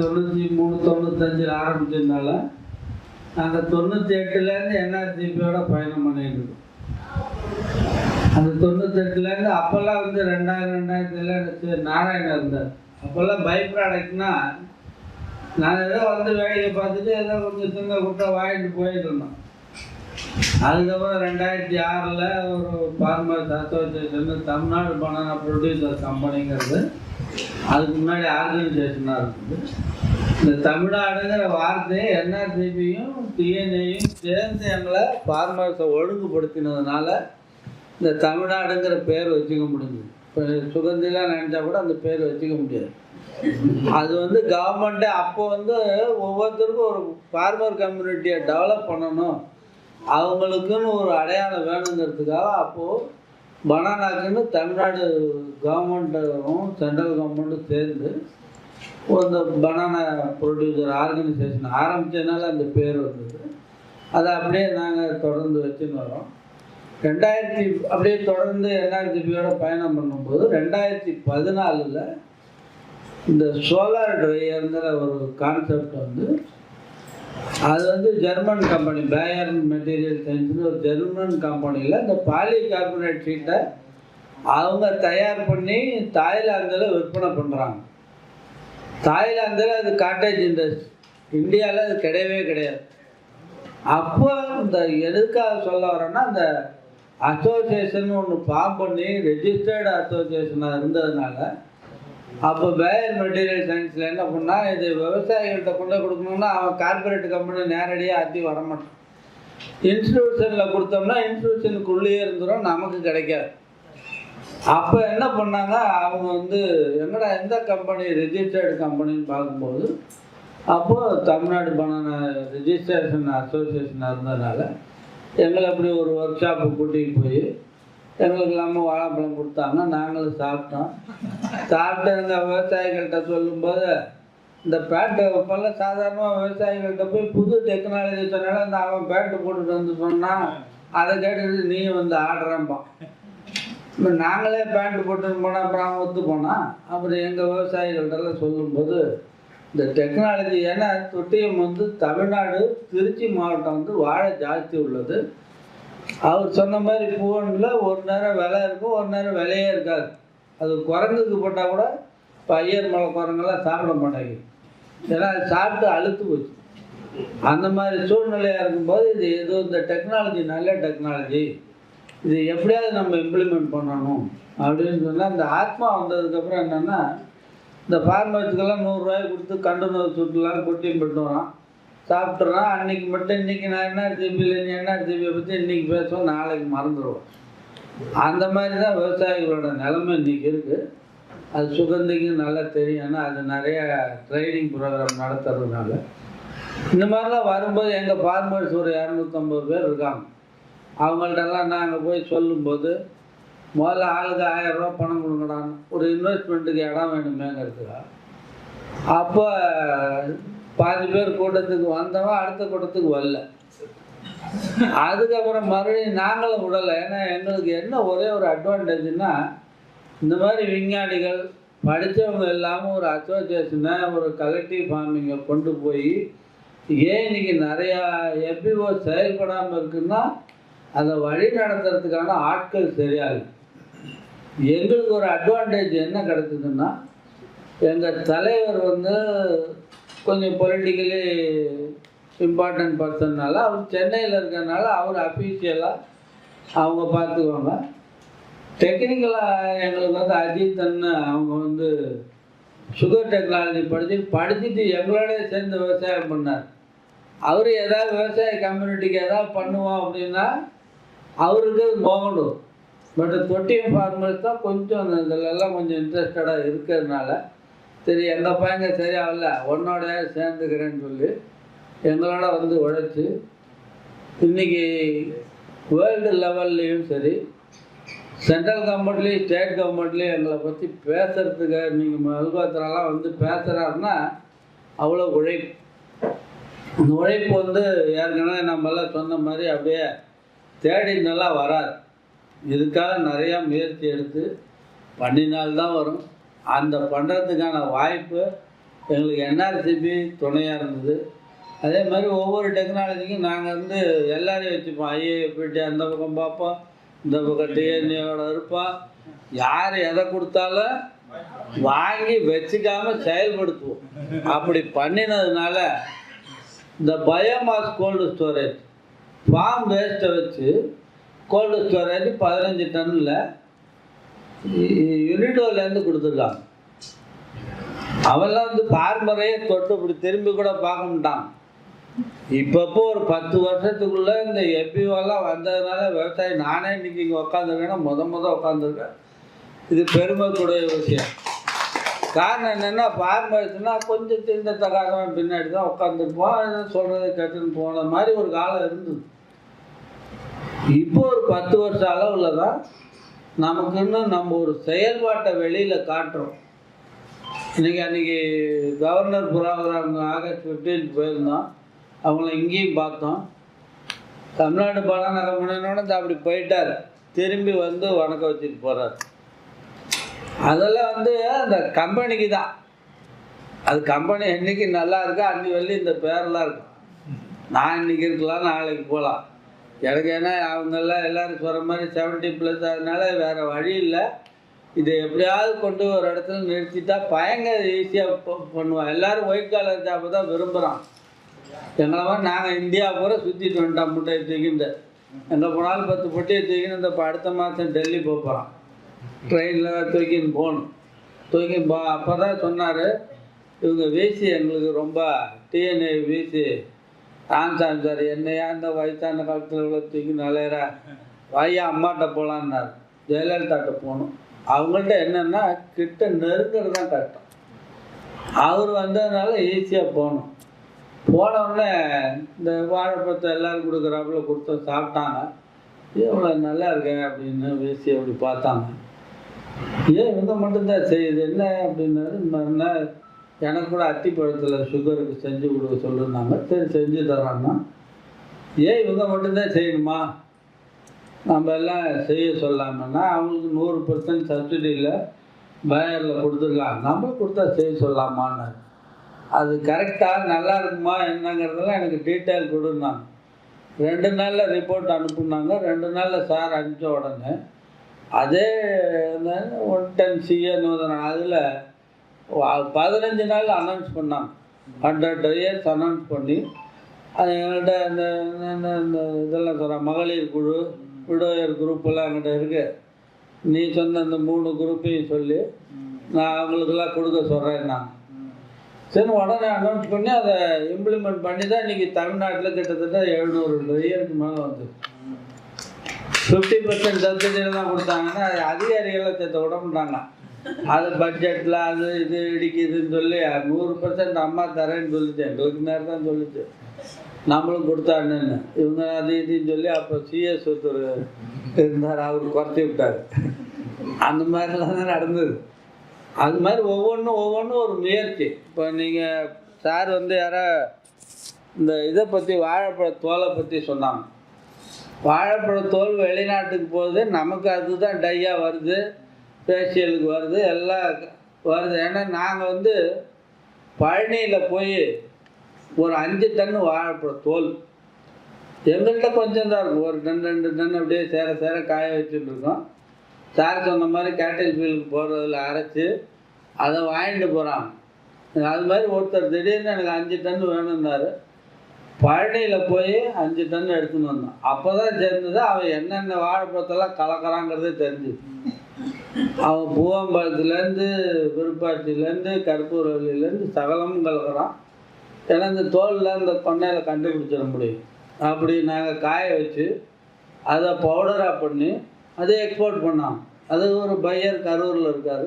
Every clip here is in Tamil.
தொண்ணூற்றி மூணு தொண்ணூத்தஞ்சில் ஆரம்பித்ததுனால நாங்கள் தொண்ணூற்றி எட்டுலேருந்து என்ஆர்ஜிபியோட பயணம் பண்ணிட்டு இருக்கோம். அந்த தொண்ணூத்தெட்டுலேருந்து அப்போல்லாம் வந்து ரெண்டாயிரம் ரெண்டாயிரத்துல நாராயணன் இருந்தார். அப்போல்லாம் பை ப்ராடக்ட்னா நாங்கள் ஏதோ வந்து வேலையை பார்த்துட்டு ஏதோ கொஞ்சம் சின்ன கூட்ட வாங்கிட்டு போயிட்டு இருந்தோம். அதுக்கப்புறம் ரெண்டாயிரத்தி ஆறில் ஒரு farmers association Tamil Nadu banana producer கம்பெனிங்கிறது அதுக்கு முன்னாடி ஆர்கனைசேஷனாக இருக்குது. இந்த தமிழ்நாடுங்கிற வார்த்தையை என்ஆர்சிபியும் டிஎன்ஏயும் சேர்ந்து எங்களை ஃபார்மர்ஸை ஒழுங்குபடுத்தினதுனால இந்த தமிழ்நாடுங்கிற பேர் வச்சுக்க முடிஞ்சது. இப்போ சுகந்திலாம் நினச்சா கூட அந்த பேர் வச்சுக்க முடியாது. அது வந்து கவர்மெண்ட்டே அப்போ வந்து ஒவ்வொருத்தருக்கும் ஒரு ஃபார்மர் கம்யூனிட்டியை டெவலப் பண்ணணும். அவங்களுக்குன்னு ஒரு அடையாளம் வேணுங்கிறதுக்காக அப்போது பனானாக்குன்னு தமிழ்நாடு கவர்மெண்ட்டும் சென்ட்ரல் கவர்மெண்ட்டும் சேர்ந்து இந்த பனானா ப்ரொடியூசர் ஆர்கனைசேஷன் ஆரம்பித்ததுனால அந்த பேர் வந்தது. அதை அப்படியே நாங்கள் தொடர்ந்து வச்சுன்னு வரோம். ரெண்டாயிரத்தி அப்படியே தொடர்ந்து என்ஆர்ஜிபியோட பயணம் பண்ணும்போது ரெண்டாயிரத்தி பதினாலில் இந்த சோலார் ட்ரையருங்கிற ஒரு கான்செப்ட் வந்து அது வந்து ஜெர்மன் கம்பெனி பேயர் மெட்டீரியல் சயின்ஸ்னு ஒரு ஜெர்மன் கம்பெனியில் இந்த பாலி கார்பனேட் ஷீட்டை அவங்க தயார் பண்ணி தாய்லாந்தில் விற்பனை பண்ணுறாங்க தாய்லாந்தில் அது காட்டேஜ் இண்டஸ்ட்ரி இந்தியாவில் அது கிடையவே கிடையாது. அப்போ இந்த எதுக்காக சொல்ல வரேன்னா அந்த அசோசியேஷன் ஒன்று ஃபார்ம் பண்ணி ரெஜிஸ்டர்டு அசோசியேஷனாக இருந்ததுனால அப்போ பேயர் மெட்டீரியல் சயின்ஸில் என்ன பண்ணால் இது விவசாயிகள்கிட்ட கொண்டு கொடுக்கணும்னா அவன் கார்பரேட் கம்பெனி நேரடியாக அத்தி வரமாட்டான். இன்ஸ்டியூஷனில் கொடுத்தோம்னா இன்ஸ்டியூஷனுக்குள்ளேயே இருந்துடும் நமக்கு கிடைக்காது. அப்போ என்ன பண்ணாங்க அவங்க வந்து எங்கடா எந்த கம்பெனி ரிஜிஸ்டர்டு கம்பெனின்னு பார்க்கும்போது அப்போது தமிழ்நாடு பனானா ரிஜிஸ்ட்ரேஷன் அசோசியேஷன் இருந்ததுனால எங்களை அப்படி ஒரு ஒர்க் ஷாப்பு கூட்டிகிட்டு போய் எங்களுக்கு இல்லாமல் வாழைப்பழம் கொடுத்தாங்க நாங்களும் சாப்பிட்டோம். சாப்பிட்டு எங்கள் விவசாயிகள்கிட்ட சொல்லும்போது இந்த பேட்டு இப்போல்லாம் சாதாரணமாக விவசாயிகள்கிட்ட போய் புது டெக்னாலஜி சொன்னாலும் அந்த அவன் பேண்ட்டு போட்டுட்டு வந்து சொன்னான் அதை கேட்டுட்டு நீ வந்து ஆடுறம்பான் இப்போ நாங்களே பேண்ட் போட்டுன்னு போனால் அப்புறம் அவன் ஒத்து போனான் அப்புறம் எங்கள் விவசாயிகள்கிட்டலாம் சொல்லும்போது இந்த டெக்னாலஜி ஏன்னா தொட்டியம் வந்து தமிழ்நாடு திருச்சி மாவட்டம் வந்து வாழை ஜாஸ்தி உள்ளது. அவர் சொன்ன மாதிரி பூவனில் ஒரு நேரம் விலை இருக்கும் ஒரு நேரம் விலையே இருக்காது. அது குரங்குக்கு போட்டால் கூட இப்போ ஐயர் மலை குரங்கெல்லாம் சாப்பிட மாட்டாங்க. ஏன்னா அது சாப்பிட்டு அழுத்து போச்சு. அந்த மாதிரி சூழ்நிலையாக இருக்கும்போது இது ஏதோ இந்த டெக்னாலஜி நல்ல டெக்னாலஜி இது எப்படியாவது நம்ம இம்ப்ளிமெண்ட் பண்ணணும் அப்படின்னு சொன்னால் இந்த ஆத்மா வந்ததுக்கப்புறம் என்னென்னா இந்த ஃபார்மர்ஸுக்கெல்லாம் நூறுரூவாய் கொடுத்து கண்டு நோய் சுட்டுலாம் கொட்டியும் போட்டு வரான். சாப்பிட்றான் அன்னைக்கு மட்டும் இன்னைக்கு நான் என்ன இல்லை நீ என்ன திருப்பியை பற்றி இன்னைக்கு பேசுவோம் நாளைக்கு மறந்துடுவோம் அந்த மாதிரி தான் விவசாயிகளோட நிலைமை இன்னைக்கு இருக்குது அது சுகந்திக்கு நல்லா தெரியும். ஏன்னா அது நிறைய ட்ரைனிங் ப்ரோக்ராம் நடத்துறதுனால. இந்த மாதிரிலாம் வரும்போது எங்கள் ஃபார்மர்ஸ் ஒரு இரநூத்தம்பது பேர் இருக்காங்க. அவங்கள்ட்டெல்லாம் நாங்கள் போய் சொல்லும்போது முதல்ல ஆளுக்கு ஆயிரம் பணம் கொடுங்கடான்னு. ஒரு இன்வெஸ்ட்மெண்ட்டுக்கு இடம் வேணுமேங்கிறதுக்காக. அப்போ பாதி பேர் கூட்டத்துக்கு வந்தவன் அடுத்த கூட்டத்துக்கு வரல. அதுக்கப்புறம் மறுபடியும் நாங்களும் விடலை. ஏன்னா எங்களுக்கு என்ன ஒரே ஒரு அட்வான்டேஜ்னா இந்த மாதிரி விஞ்ஞானிகள் படித்தவங்க இல்லாமல் ஒரு அசோசியேஷனை ஒரு கலெக்டிவ் ஃபார்மிங்கை கொண்டு போய் ஏன் இன்னைக்கு நிறையா எப்பிஓ செயல்படாமல் இருக்குன்னா அதை வழி நடத்துறதுக்கான ஆட்கள் சரியாக எங்களுக்கு ஒரு அட்வான்டேஜ் என்ன கிடைச்சதுன்னா எங்கள் தலைவர் வந்து கொஞ்சம் பொலிட்டிக்கலி இம்பார்ட்டன்ட் பர்சன்னால அவர் சென்னையில் இருக்கிறனால அவர் அஃபீஷியலாக அவங்க பார்த்துக்குவாங்க. டெக்னிக்கலாக எங்களுக்கு வந்து அஜித்தன்னு அவங்க வந்து சுகர் டெக்னாலஜி படிச்சு படிச்சுட்டு எங்களோடய சேர்ந்து விவசாயம் பண்ணார். அவர் ஏதாவது விவசாய கம்யூனிட்டிக்கு ஏதாவது பண்ணுவோம் அப்படின்னா அவருக்கு போகணும் பட் தொட்டியம் ஃபார்மர்ஸ் தான் கொஞ்சம் அந்த இதுலலாம் கொஞ்சம் இன்ட்ரெஸ்டடாக இருக்கிறதுனால சரி எங்கள் பையங்க சரியாகல உன்னோட சேர்ந்துக்கிறேன்னு சொல்லி எங்களோட வந்து உழைச்சி இன்றைக்கி வேர்ல்டு லெவல்லையும் சரி சென்ட்ரல் கவர்மெண்ட்லேயும் ஸ்டேட் கவர்மெண்ட்லேயும் எங்களை பற்றி பேசுகிறதுக்கு நீங்கள் மல்கோத்திரலாம் வந்து பேசுகிறாருன்னா அவ்வளோ உழைப்பு. இந்த உழைப்பு வந்து ஏற்கனவே நம்மளாம் சொன்ன மாதிரி அப்படியே தேடி நல்லா வராது. இதுக்காக நிறையா முயற்சி எடுத்து பண்ணினால்தான் வரும். அந்த பண்ணுறதுக்கான வாய்ப்பு எங்களுக்கு என்ஆர்சிபி துணையாக இருந்தது. அதே மாதிரி ஒவ்வொரு டெக்னாலஜிக்கும் நாங்கள் வந்து எல்லாரையும் வச்சுப்போம். ஐஏபிடி அந்த பக்கம் பார்ப்போம். இந்த பக்கம் டிஎன்ஏவோட இருப்போம் யார் எதை கொடுத்தாலும் வாங்கி வச்சுக்காம செயல்படுத்துவோம். அப்படி பண்ணினதுனால இந்த பயோமாஸ் கோல்டு ஸ்டோரேஜ் ஃபார்ம் வேஸ்ட்டை வச்சு கோல்டு ஸ்டோரேஜ் பதினஞ்சு டன்னில் யூனிட்டோலேருந்து கொடுத்துருக்கான். அவெல்லாம் வந்து பார்மரையே தொட்டு இப்படி திரும்பி கூட பார்க்க மாட்டான். இப்பப்போ ஒரு பத்து வருஷத்துக்குள்ள இந்த எப்பிஓலாம் வந்ததுனால விவசாயம் நானே இன்னைக்கு இங்கே உட்காந்துருக்கேன்னா முத முத உட்காந்துருக்கேன் இது பெருமைக்குடைய விஷயம். காரணம் என்னென்னா பார்மர்ஸ்னா கொஞ்சம் திண்டத்தக்காரன் பின்னாடி தான் உட்காந்துருப்போம் சொல்கிறத கேட்டுன்னு போன மாதிரி ஒரு காலம் இருந்தது. இப்போ ஒரு பத்து வருஷம் அளவில் தான் நமக்குன்னு நம்ம ஒரு செயல்பாட்டை வெளியில் காட்டுறோம். இன்னைக்கு அன்றைக்கி கவர்னர் புறாவராங்க ஆகஸ்ட் 15 போயிருந்தோம் அவங்கள இங்கேயும் பார்த்தோம். தமிழ்நாடு பாடநகர் முன்னோட அப்படி போயிட்டார். திரும்பி வந்து வணக்கம் வச்சுட்டு போகிறார் அதெல்லாம் வந்து அந்த கம்பெனிக்கு தான். அது கம்பெனி என்னைக்கு நல்லா இருக்கோ அன்னி வெள்ளி இந்த பேரெல்லாம் இருக்கும். நான் இன்னைக்கு இருக்கலாம் நாளைக்கு போகலாம். எனக்கு ஏன்னா அவங்கெல்லாம் எல்லாரும் சொல்கிற மாதிரி செவன்ட்டி ப்ளஸ் அதனால வேறு வழி இல்லை. இதை எப்படியாவது கொண்டு ஒரு இடத்துல நிறுத்திட்டா பயங்கர ஈஸியாக பண்ணுவோம் எல்லாரும் ஒயிட் காலர் ஜாப்பை தான் விரும்புகிறான் எங்களை மாதிரி நாங்கள் இந்தியா பூரா சுற்றிட்டு வந்துட்டோம் முட்டையை தூக்கிட்டு எங்கே போனாலும் பத்து பொட்டியை தூக்கின்னு இந்த இப்போ அடுத்த மாதம் டெல்லி போகிறான் போகிறோம் ட்ரெயினில் தூக்கின்னு போகணும். தூக்கி பா அப்போ தான் சொன்னார் இவங்க வீசி எங்களுக்கு ரொம்ப டிஎன்ஏ வீசி ராமசாமி சார் என்னையா இந்த வயசான காலத்தில் இவ்வளோ தூக்கி நலையிற வாயா அம்மாட்ட போகலான்னாரு ஜெயலலிதாட்ட போகணும் அவங்கள்ட்ட என்னென்னா கிட்ட நெருங்கிறது தான் கஷ்டம். அவர் வந்ததுனால ஈஸியாக போகணும் போன உடனே இந்த வாழைப்பழத்தை எல்லோரும் கொடுக்குறாப்புல கொடுத்து சாப்பிட்டாங்க. இவ்வளோ நல்லா இருக்கேன் அப்படின்னு வீசி அப்படி பார்த்தாங்க. ஏன் இவங்க மட்டும்தான் செய்யுது. என்ன? அப்படின்னாரு. என்ன எனக்கு கூட அத்திப்பழத்தில் சுகருக்கு செஞ்சு கொடுக்க சொல்லியிருந்தாங்க சரி செஞ்சு தரோன்னா ஏன் இவங்க மட்டும்தான் செய்யணுமா? நம்ம எல்லாம் செய்ய சொல்லாமன்னா அவங்களுக்கு நூறு பர்சன்ட் சப்சிடியில் பயரில் கொடுத்துருக்காங்க. நம்ம கொடுத்தா செய்ய சொல்லாமான்னு. அது கரெக்டாக நல்லா இருக்குமா என்னங்கிறதெல்லாம் எனக்கு டீட்டெயில் கொடுன்னாங்க. ரெண்டு நாளில் ரிப்போர்ட் அனுப்புனாங்க. ரெண்டு நாளில் சார் அனுப்பிச்ச உடனே அதே ஒன் டென் சிஏன்னு அதில் பதினஞ்சு நாள் அனௌன்ஸ் பண்ணாங்க ஹண்ட்ரட் இயர்ஸ் அனௌன்ஸ் பண்ணி அது எங்கள்கிட்ட இந்த இந்த இதெல்லாம் சொல்கிறேன் மகளிர் குழு விடோயர் குரூப்பெல்லாம் என்கிட்ட இருக்கு. நீ சொன்ன இந்த மூணு குரூப்பையும் சொல்லி நான் அவங்களுக்கெல்லாம் கொடுக்க சொல்கிறேன் நான். சரி உடனே அனௌன்ஸ் பண்ணி அதை இம்ப்ளிமெண்ட் பண்ணி தான் இன்றைக்கி தமிழ்நாட்டில் கிட்டத்தட்ட எழுநூறு இயருக்கு மேலே வந்து. ஃபிஃப்டி பர்சன்ட் சப்சிடியில் தான் கொடுத்தாங்கன்னா அதிகாரிகளை அதிகாரிகள்லாம் சேர்த்த விட மாட்டாங்க அது பட்ஜெட்டில் அது இது இடிக்குதுன்னு சொல்லி நூறு பர்சன்ட் அம்மா தரேன்னு சொல்லிச்சு. எங்களுக்கு நேரம் தான் சொல்லிச்சு. நம்மளும் கொடுத்தாருன்னு இவங்க அது இதுன்னு சொல்லி அப்போ சிஎஸ் ஒருத்தர் இருந்தார். அவர் குறைச்சி விட்டார். அந்த மாதிரிலாம் தான் நடந்தது. அது மாதிரி ஒவ்வொன்றும் ஒவ்வொன்றும் ஒரு முயற்சி. இப்போ நீங்கள் சார் வந்து யாரோ இந்த இதை பற்றி வாழைப்பழ தோலை பற்றி சொன்னாங்க. வாழைப்பழ தோல் வெளிநாட்டுக்கு போகுது. நமக்கு அதுதான் டையாக வருது. ஃபேஷியலுக்கு வருது எல்லாம் வருது. ஏன்னா நாங்கள் வந்து பழனியில் போய் ஒரு அஞ்சு டன்னு வாழைப்பழ தோல் எங்கள்கிட்ட கொஞ்சம் தான் இருக்கும். ஒரு டன் ரெண்டு டன் அப்படியே சேர சேர காய வச்சுட்டு இருக்கோம். சார் சொன்ன மாதிரி கேட்டல் ஃபீல்டுக்கு போகிறதுல அரைச்சி அதை வாங்கிட்டு போகிறாங்க அது மாதிரி ஒருத்தர் திடீர்னு எனக்கு அஞ்சு டன் வேணும்னாரு. பழனியில் போய் அஞ்சு டன் எடுத்துன்னு வந்தான். அப்போ தான் தெரிஞ்சது அவன் என்னென்ன வாழைப்பழத்தெல்லாம் கலக்கிறாங்கிறதே தெரிஞ்சுது. அவன் பூவம்பழத்துலேருந்து விருப்பாட்சியிலேருந்து கற்பூரவல்லியிலேருந்து சகலமும் கலக்கிறான். ஏன்னா இந்த தோலில் இந்த கொண்டையில் கண்டுபிடிச்சிட முடியும். அப்படி நாங்கள் காய வச்சு அதை பவுடராக பண்ணி அதை எக்ஸ்போர்ட் பண்ணோம் அது ஒரு பையர் கரூரில் இருக்கார்.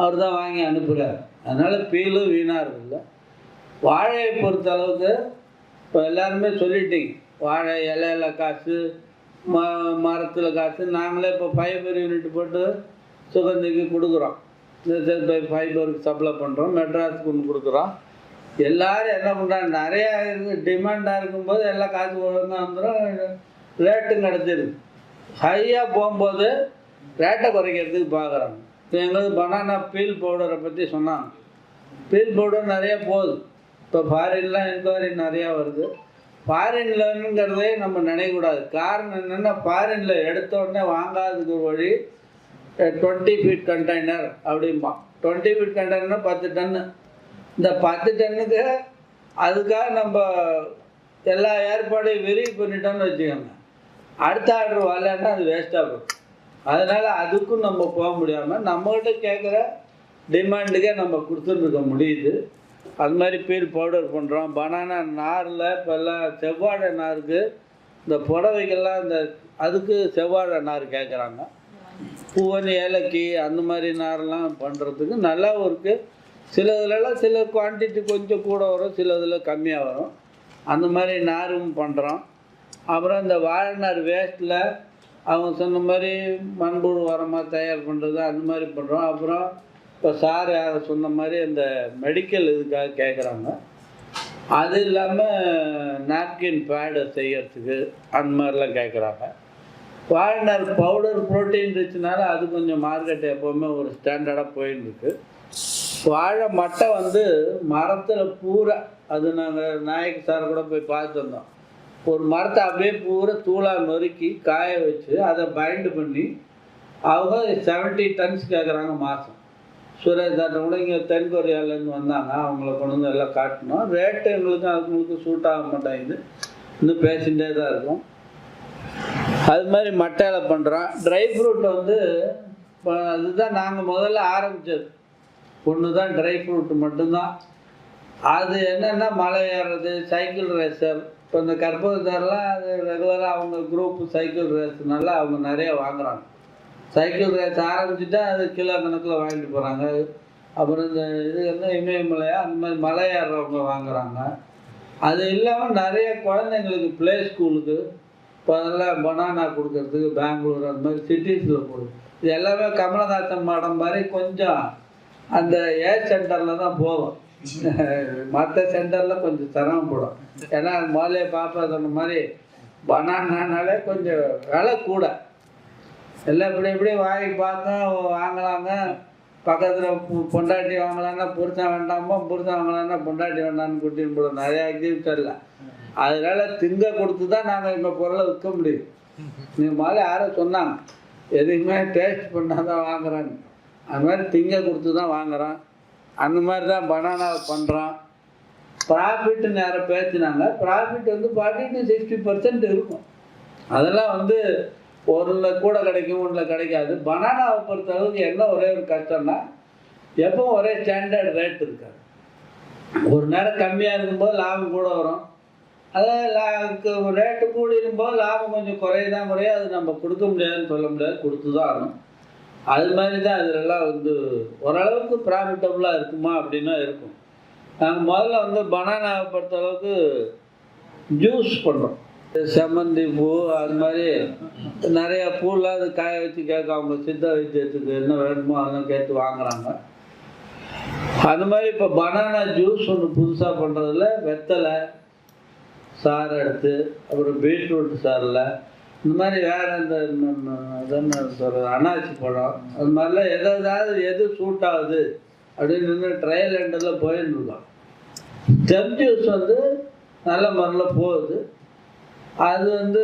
அவர் தான் வாங்கி அனுப்புகிறார் அதனால் பீலும் வீணாக இருக்குல்ல. வாழையை பொறுத்த அளவுக்கு இப்போ எல்லாருமே சொல்லிட்டீங்க. வாழை இலையில காசு ம மரத்தில் காசு. நாங்களே இப்போ ஃபைபர் யூனிட் போட்டு சுகந்திக்கு கொடுக்குறோம். இந்த ஃபைபருக்கு சப்ளை பண்ணுறோம் மெட்ராஸுக்கு ஒன்று கொடுக்குறோம். எல்லோரும் என்ன பண்ணுறாங்க நிறையா இருக்கு. டிமாண்டாக இருக்கும்போது எல்லாம் காசு ஒழுங்காக வந்துடும் ரேட்டும் கிடச்சிருது ஹையாக போகும்போது ரேட்டை குறைக்கிறதுக்கு பார்க்குறாங்க இப்போ எங்களுக்கு பனானா பீல் பவுடரை பற்றி சொன்னாங்க. பீல் பவுடர் நிறைய போகுது. இப்போ ஃபாரின்லாம் என்கொயரி நிறையா வருது. ஃபாரின்லங்கிறதே நம்ம நினைக்கக்கூடாது காரணம் என்னென்னா ஃபாரினில் எடுத்த உடனே வாங்காததுக்கு ஒரு வழி டுவெண்ட்டி ஃபீட் கண்டெய்னர் அப்படிம்பான் டுவெண்ட்டி ஃபீட் கண்டெய்னர் பத்து டன்னு இந்த பத்து டன்னுக்கு அதுக்காக நம்ம எல்லா ஏற்பாடையும் விரிவு பண்ணிட்டோம்னு வச்சுக்கோங்க. அடுத்த ஆர்டர் வரலன்னா அது வேஸ்ட்டாக போகும். அதனால் அதுக்கும் நம்ம போக முடியாமல் நம்மகிட்ட கேட்குற டிமாண்டுக்கே நம்ம கொடுத்துருக்க முடியுது. அது மாதிரி பீல் பவுடர் பண்ணுறோம் பனானா நாரில் இப்போல்லாம் செவ்வாழை நாருக்கு இந்த புடவைக்கெல்லாம் இந்த அதுக்கு செவ்வாழை நார் கேட்குறாங்க பூவன் ஏலக்கி அந்த மாதிரி நார்லாம் பண்ணுறதுக்கு நல்லாவும் இருக்குது சில இதுலலாம் சில குவான்டிட்டி கொஞ்சம் கூட வரும் சில இதில் கம்மியாக வரும். அந்த மாதிரி நாரும் பண்ணுறோம் அப்புறம் இந்த வாழைநார் வேஸ்ட்டில் அவங்க சொன்ன மாதிரி மண்புழு உரமாக தயார் பண்ணுறது அந்த மாதிரி பண்ணுறோம் அப்புறம் இப்போ சார் யார் சொன்ன மாதிரி அந்த மெடிக்கல் இதுக்காக கேட்குறாங்க அது இல்லாமல் நாப்கின் பேடு செய்யறதுக்கு அந்த மாதிரிலாம் கேட்குறாங்க வாழைநார் பவுடர் ப்ரோட்டீன் இருந்துச்சுனால அது கொஞ்சம் மார்க்கெட் எப்போவுமே ஒரு ஸ்டாண்டர்டாக போயின்னு இருக்கு வாழை மட்டை வந்து மரத்தில் பூரா அது நாங்கள் நாயக்கு சார் கூட போய் பார்த்து வந்தோம். ஒரு மரத்தை அப்படியே பூரா தூளாக நொறுக்கி காய வச்சு அதை பைண்டு பண்ணி அவங்க செவன்ட்டி டன்ஸ் கேட்குறாங்க மாதம் சுரேஷ் சார் கூட இங்கே தென்கொரியாவிலேருந்து வந்தாங்க அவங்கள கொண்டு வந்து எல்லாம் காட்டினோம் ரேட்டு எங்களுக்கு அவங்களுக்கு சூட் ஆக மாட்டேங்குது. இன்னும் பேசிகிட்டே தான் இருக்கும். அது மாதிரி மட்டையில் பண்ணுறோம் ட்ரை ஃப்ரூட் வந்து அதுதான் நாங்கள் முதல்ல ஆரம்பித்தது ஒன்று தான் ட்ரை ஃப்ரூட் மட்டும்தான். அது என்னென்னா மலை ஏறுறது சைக்கிள் ரேசர் இப்போ இந்த கற்பகத்தாரெலாம் அது ரெகுலராக அவங்க குரூப் சைக்கிள் ரேஸ்னால அவங்க நிறைய வாங்குறாங்க. சைக்கிள் ரேஸ் ஆரம்பிச்சுட்டா அது கிலோ கணக்கில் வாங்கிட்டு போகிறாங்க அப்புறம் இந்த இது என்ன இமயமலையா? அந்த மாதிரி மலை ஏறுறவங்க வாங்குறாங்க. அது இல்லாமல் நிறைய குழந்தைங்களுக்கு ப்ளே ஸ்கூலுக்கு இப்போ அதெல்லாம் பனானா கொடுக்கறதுக்கு பெங்களூர் அந்த மாதிரி சிட்டிஸில் போடும் இது எல்லாமே கமலஹாசன் மாடம் மாதிரி கொஞ்சம் அந்த ஏர் சென்டரில் தான் போகும். மற்ற சென்டரில் கொஞ்சம் சிரமப்படும். ஏன்னா முதலே பாப்பா சொன்ன மாதிரி பனானானாலே கொஞ்சம் விலை கூட. எல்லாம் இப்படி இப்படி வாங்கி பார்த்தா வாங்கலாங்க. பக்கத்தில் பொண்டாட்டி வாங்கலான்னா புரிச்சா வேண்டாமோ புரிச்சா வாங்கலான்னா பொண்டாட்டி வேண்டாம்னு கூட்டின்னு போடும் நிறையா ஆக்டிவிட்டி இல்லை அதனால திங்க கொடுத்து தான் நாங்கள் இந்த பொருளை விற்க முடியும். நீங்கள் முதல்ல யாரும் சொன்னாங்க. எதுவுமே டேஸ்ட் பண்ணால் தான் வாங்குறாங்க. அது மாதிரி திங்க கொடுத்து தான் வாங்குறோம் அந்த மாதிரி தான் பனானா பண்ணுறோம் ப்ராஃபிட் நேரம் பேசினாங்க. ப்ராஃபிட் வந்து ஃபார்ட்டி டு சிக்ஸ்டி பர்சன்ட் இருக்கும். அதெல்லாம் வந்து ஒன்றில் கூட கிடைக்கும் ஒன்றில் கிடைக்காது. பனானாவை பொறுத்த அளவுக்கு என்ன ஒரே ஒரு கஷ்டம்னா எப்பவும் ஒரே ஸ்டாண்டர்ட் ரேட் இருக்காது. ஒரு நேரம் கம்மியாக இருக்கும்போது லாபம் கூட வரும். அதாவது ரேட்டு கூடி இருக்கும்போது லாபம் கொஞ்சம் குறையதான் குறையும் அது நம்ம கொடுக்க முடியாதுன்னு சொல்ல முடியாது. கொடுத்து தான் ஆகணும். அது மாதிரி தான் இதுலலாம் வந்து ஓரளவுக்கு ப்ராஃபிட்டபுளாக இருக்குமா அப்படின்னா இருக்கும். நாங்கள் முதல்ல வந்து பனானாவை பொறுத்த அளவுக்கு ஜூஸ் பண்ணுறோம் செம்மந்தி பூ அது மாதிரி நிறையா பூலாம் அது காய வச்சு கேட்க அவங்க சித்த வைத்தியத்துக்கு என்ன வேணுமோ அதெல்லாம் கேட்டு வாங்குறாங்க. அது மாதிரி இப்போ பனானா ஜூஸ் ஒன்று புதுசாக பண்ணுறதுல வெத்தலை சாறு எடுத்து அப்புறம் பீட்ரூட் சாரில் இந்த மாதிரி வேறு இந்த சொல்கிறது அனாசி பழம் அது மாதிரிலாம் எதாவது எது சூட் ஆகுது அப்படின்னு ட்ரையல் எண்டில் போயிருந்தோம் ஜெம் ஜூஸ் வந்து நல்ல முறையில் போகுது. அது வந்து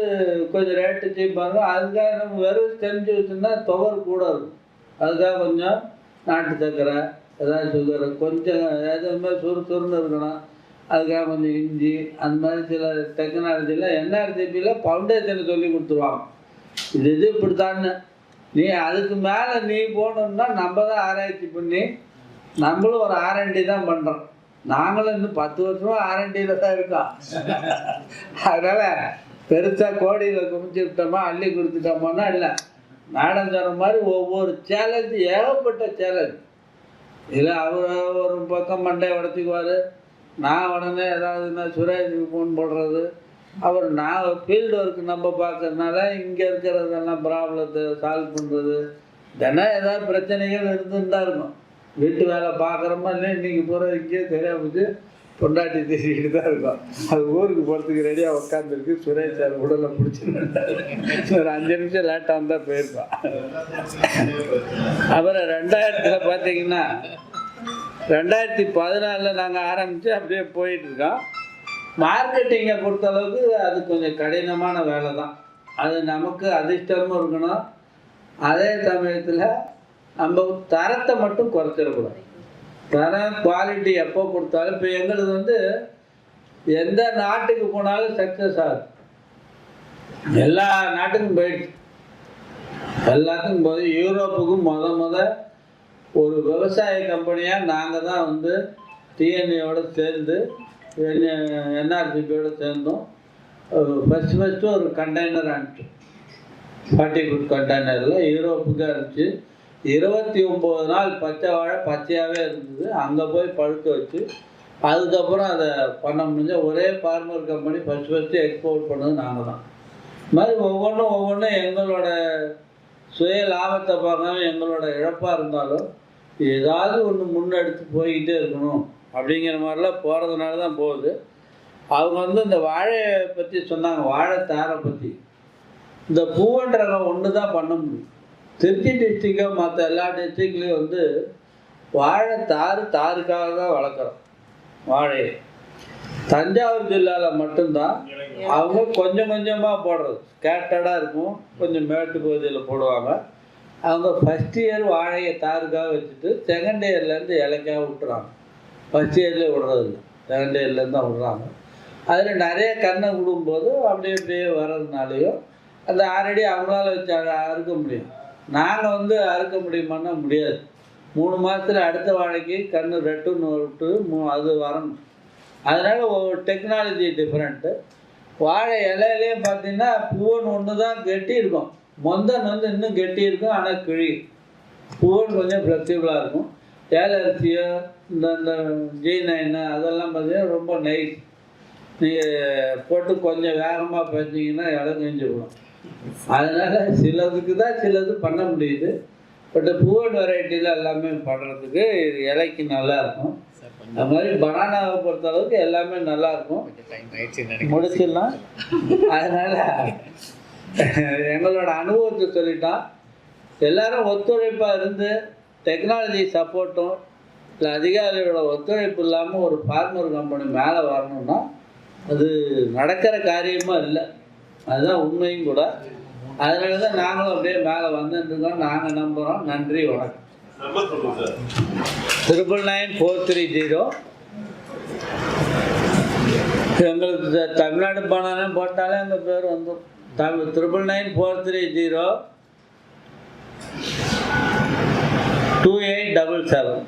கொஞ்சம் ரேட்டு சீப்பாக அதுக்காக நம்ம வெறும் ஸ்டெம் ஜூஸ்னால் துவர் கூட இருக்கும். அதுக்காக கொஞ்சம் நாட்டு சக்கரை ஏதாவது சுகர் கொஞ்சம் எதுவுமே சுறுசுறுன்னு இருக்கணும். அதுக்காக கொஞ்சம் இஞ்சி அந்த மாதிரி சில டெக்னாலஜியில் என்ஆர்ஜிபியில் ஃபவுண்டேஷனை சொல்லி கொடுத்துருவாங்க. இது இது இப்படித்தான்னு. நீ அதுக்கு மேலே நீ போகணும்னா நம்ம தான் ஆராய்ச்சி பண்ணி நம்மளும் ஒரு ஆர்என்டி தான் பண்ணுறோம் நாங்களும் இன்னும் பத்து வருஷமாக ஆர்என்டியில் தான் இருக்கோம். அதனால் பெருசாக கோடியில் குமிச்சிட்டோமா அள்ளி கொடுத்துட்டோமோன்னா இல்லை. மேடம் சொன்ன மாதிரி ஒவ்வொரு சேலஞ்சு ஏகப்பட்ட சேலஞ்ச் இதில் அவர் ஒரு பக்கம் மண்டையை உடச்சிக்குவார். நான் உடனே ஏதாவதுன்னா சுரேஷுக்கு ஃபோன் போடுறது. அவர் நான் ஃபீல்டு ஒர்க் நம்ம பார்க்கறதுனால இங்கே இருக்கிறதெல்லாம் ப்ராப்ளத்தை சால்வ் பண்ணுறது தினம் ஏதாவது பிரச்சனைகள் இருந்துன்னு தான் இருக்கும். வீட்டு வேலை பார்க்குறோமா இல்லை இன்றைக்கி பூரா இங்கேயே தெரியாமல் போச்சு. பொண்டாட்டி தேடிக்கிட்டு தான் இருக்கும். அது ஊருக்கு போகிறதுக்கு ரெடியாக உட்காந்துருக்கு சுரேஷ் சார் உடலை பிடிச்சிருந்தாரு ஒரு அஞ்சு நிமிஷம் லேட்டாக இருந்தால் போயிருப்பான். அப்புறம் ரெண்டாயிரத்தில் பார்த்தீங்கன்னா ரெண்டாயிரத்தி பதினாலில் நாங்கள் ஆரம்பித்து அப்படியே போயிட்டுருக்கோம். மார்க்கெட்டிங்கை பொறுத்தளவுக்கு அது கொஞ்சம் கடினமான வேலை தான் அது நமக்கு அதிர்ஷ்டமும் இருக்கணும். அதே சமயத்தில் நம்ம தரத்தை மட்டும் குறைச்சிடக்கூடாது. தரம் குவாலிட்டி எப்போ கொடுத்தாலும் இப்போ எங்களுது வந்து எந்த நாட்டுக்கு போனாலும் சக்ஸஸ் ஆகுது. எல்லா நாட்டுக்கும் போயிடுச்சு. எல்லாத்துக்கும் போது யூரோப்புக்கும் முத முத ஒரு விவசாய கம்பெனியாக நாங்கள் தான் வந்து டிஎன்ஏயோடு சேர்ந்து என்ஆர்சிபியோடு சேர்ந்தோம். ஃபஸ்ட்டு ஃபஸ்ட்டு ஒரு கண்டெய்னர் அனுப்பிச்சோம் ஃபார்ட்டி ஃபுட் கண்டெய்னரில் யூரோப்புக்கு அனுப்பிச்சு இருபத்தி ஒம்பது நாள் பச்சை வாழை பச்சையாகவே இருந்தது. அங்கே போய் பழுக்க வச்சு அதுக்கப்புறம் அதை பண்ண முடிஞ்ச ஒரே farmer company first first export பண்ணது நாங்கள் தான். இது மாதிரி ஒவ்வொன்றும் ஒவ்வொன்றும் எங்களோட சுய லாபத்தை பார்க்காம எங்களோட இழப்பாக இருந்தாலும் ஏதாவது ஒன்று முன்னெடுத்து போய்கிட்டே இருக்கணும் அப்படிங்கிற மாதிரிலாம் போகிறதுனால தான் போகுது. அவங்க வந்து இந்த வாழையை பற்றி சொன்னாங்க வாழைத்தாரை பற்றி இந்த பூவன் ரகம் ஒன்று தான் பண்ண முடியும். திருச்சி டிஸ்ட்ரிக்கோ மற்ற எல்லா டிஸ்ட்ரிக்ட்லேயும் வந்து வாழை தாறு தாருக்காக தான் வளர்க்குறோம். வாழையை. தஞ்சாவூர் ஜில்லாவில் மட்டும்தான் அவங்க கொஞ்சம் கொஞ்சமாக போடுறது. கேட்டடாக இருக்கும். கொஞ்சம் மேட்டு பகுதியில் போடுவாங்க. அவங்க ஃபஸ்ட் இயர் வாழையை தாருக்காக வச்சுட்டு செகண்ட் இயர்லேருந்து இலைக்காக விட்டுறாங்க. ஃபஸ்ட் இயர்லேயே விடுறதில்ல செகண்ட் இயர்லேருந்து தான் விடுறாங்க. அதில் நிறைய கண்ணை விடும்போது அப்படியே அப்படியே வர்றதுனாலையும் அந்த ஆல்ரெடி அவங்களால வச்சு அறுக்க முடியும். நாங்கள் வந்து அறுக்க முடியுமான்னா முடியாது. மூணு மாதத்தில் அடுத்த வாழைக்கு கன்று ரெட்டுன்னு விட்டு மூ அது வரணும். அதனால் ஒவ்வொரு டெக்னாலஜி டிஃப்ரெண்ட்டு வாழை இலையிலேயே பார்த்தீங்கன்னா பூவன் ஒன்று தான் கெட்டி இருக்கும் மொந்தன் வந்து இன்னும் கெட்டி இருக்கும் ஆனால் கிழி. பூவன் கொஞ்சம் ஃப்ளெக்சிபிளாக இருக்கும். ஏலரிசியோ இந்த இந்த ஜி நைனு அதெல்லாம் பார்த்தீங்கன்னா ரொம்ப நைஸ் நீங்கள் போட்டு கொஞ்சம் வேகமாக பார்த்தீங்கன்னா இடம் கழிஞ்சு விடும் அதனால் சிலதுக்கு தான் சிலது பண்ண முடியுது. பட் பூவன் வெரைட்டியில் எல்லாமே பண்ணுறதுக்கு இலைக்கு நல்லா இருக்கும். அது மாதிரி பனானாவை பொறுத்த அளவுக்கு எல்லாமே நல்லா இருக்கும். முடிச்சிடலாம். அதனால எங்களோட அனுபவத்தை சொல்லிட்டோம் எல்லாரும் ஒத்துழைப்பாக இருந்து டெக்னாலஜி சப்போர்ட்டும் இல்லை அதிகாரிகளோட ஒத்துழைப்பு இல்லாமல் ஒரு ஃபார்மர் கம்பெனி மேலே வரணும்னா அது நடக்கிற காரியமாக இல்லை. அதுதான் உண்மையும் கூட. அதனால தான் நாங்களும் அப்படியே மேலே வந்துட்டுருக்கோம் நாங்கள் நம்புகிறோம் நன்றி வணக்கம். Triple nine four three zero எங்களுக்கு தமிழ்நாடு பணம்னு போட்டாலே எங்கள் பேர் வந்துடும் Tamil triple nine four three zero two eight double seven